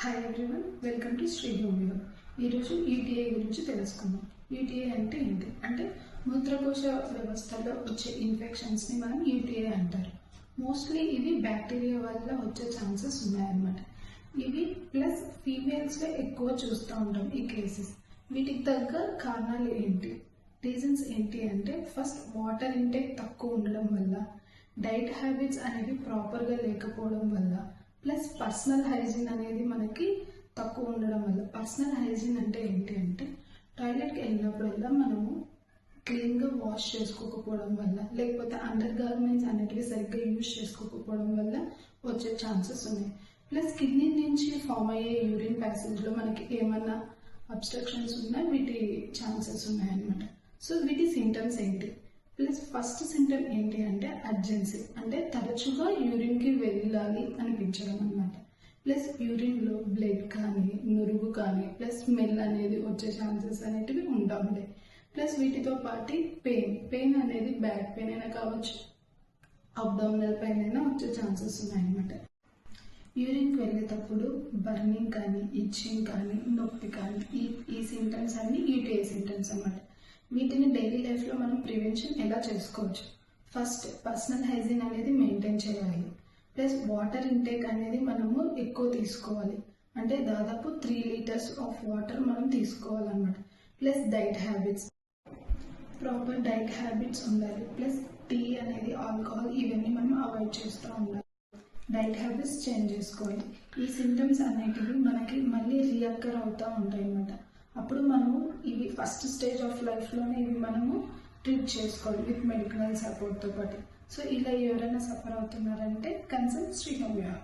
Hi everyone welcome to Shri Homeo ఈరోజు UTI గురించి తెలుసుకుందాం. యూటీఐ అంటే ఏంటి? అంటే మూత్రకోశ వ్యవస్థలో వచ్చే ఇన్ఫెక్షన్స్ని మనం యూటీఐ అంటారు. మోస్ట్లీ ఇవి బ్యాక్టీరియా వల్ల వచ్చే ఛాన్సెస్ ఉన్నాయన్నమాట. ఇవి ప్లస్ ఫీమేల్స్లో ఎక్కువ చూస్తూ ఉంటాం ఈ కేసెస్ వీటికి తగ్గ కారణాలు ఏంటి? రీజన్స్ ఏంటి అంటే ఫస్ట్ వాటర్ ఇంటేక్ తక్కువ ఉండడం వల్ల డైట్ హ్యాబిట్స్ అనేవి ప్రాపర్గా లేకపోవడం వల్ల ప్లస్ పర్సనల్ హైజీన్ అనేది మనకి తక్కువ ఉండడం వల్ల పర్సనల్ హైజీన్ అంటే ఏంటి అంటే టాయిలెట్కి వెళ్ళినప్పుడల్లా మనము క్లీన్గా వాష్ చేసుకోకపోవడం వల్ల లేకపోతే అండర్ గార్మెంట్స్ అనేటివి సరిగ్గా యూజ్ చేసుకోకపోవడం వల్ల వచ్చే ఛాన్సెస్ ఉన్నాయి. ప్లస్ కిడ్నీ నుంచి ఫామ్ అయ్యే యూరిన్ ప్యాసేజ్లో మనకి ఏమన్నా అబ్స్ట్రక్షన్స్ ఉన్నా వీటి ఛాన్సెస్ ఉన్నాయన్నమాట. సో వీటి సింటమ్స్ ఏంటి? ప్లస్ ఫస్ట్ సింటమ్ ఏంటి అంటే అర్జెన్సీ అంటే తరచుగా యూరిన్కి వెళ్ళాలి అనిపించడం అనమాట ప్లస్ యూరిన్లో బ్లడ్ కానీ నురుగు కానీ ప్లస్ స్మెల్ అనేది వచ్చే ఛాన్సెస్ అనేటివి ఉంటా ఉంటాయి ప్లస్ వీటితో పాటు పెయిన్ పెయిన్ అనేది బ్యాక్ పెయిన్ అయినా కావచ్చు అబ్డామినల్ పెయిన్ అయినా వచ్చే ఛాన్సెస్ ఉన్నాయన్నమాట. యూరిన్కి వెళ్ళేటప్పుడు బర్నింగ్ కానీ ఇచ్చింగ్ కానీ నొప్పి కానీ ఈ ఈ సింటమ్స్ అన్ని యూటీఐ సింటమ్స్ అన్నమాట. వీటిని డైలీ లైఫ్లో మనం ప్రివెన్షన్ ఎలా చేసుకోవచ్చు? ఫస్ట్ పర్సనల్ హైజీన్ అనేది మెయింటైన్ చేయాలి. ప్లస్ వాటర్ ఇంటేక్ అనేది మనము ఎక్కువ తీసుకోవాలి. అంటే దాదాపు త్రీ లీటర్స్ ఆఫ్ వాటర్ మనం తీసుకోవాలన్నమాట. Plus diet habits proper diet habits ఉండాలి. ప్లస్ టీ అనేది ఆల్కహాల్ ఇవన్నీ మనం అవాయిడ్ చేస్తూ ఉండాలి. డైట్ హ్యాబిట్స్ చేంజ్ చేసుకోవాలి. ఈ సిమ్టమ్స్ అనేటివి మనకి మళ్ళీ రియక్కర్ అవుతూ ఉంటాయి అన్నమాట అప్పుడు మనము ఇవి ఫస్ట్ స్టేజ్ ఆఫ్ లైఫ్లోనే ఇవి మనము ట్రీట్ చేసుకోవాలి విత్ మెడికల్ సపోర్ట్తో పాటు. సో ఇలా ఎవరైనా సఫర్ అవుతున్నారంటే కన్సల్ట్ శ్రీ హోమియో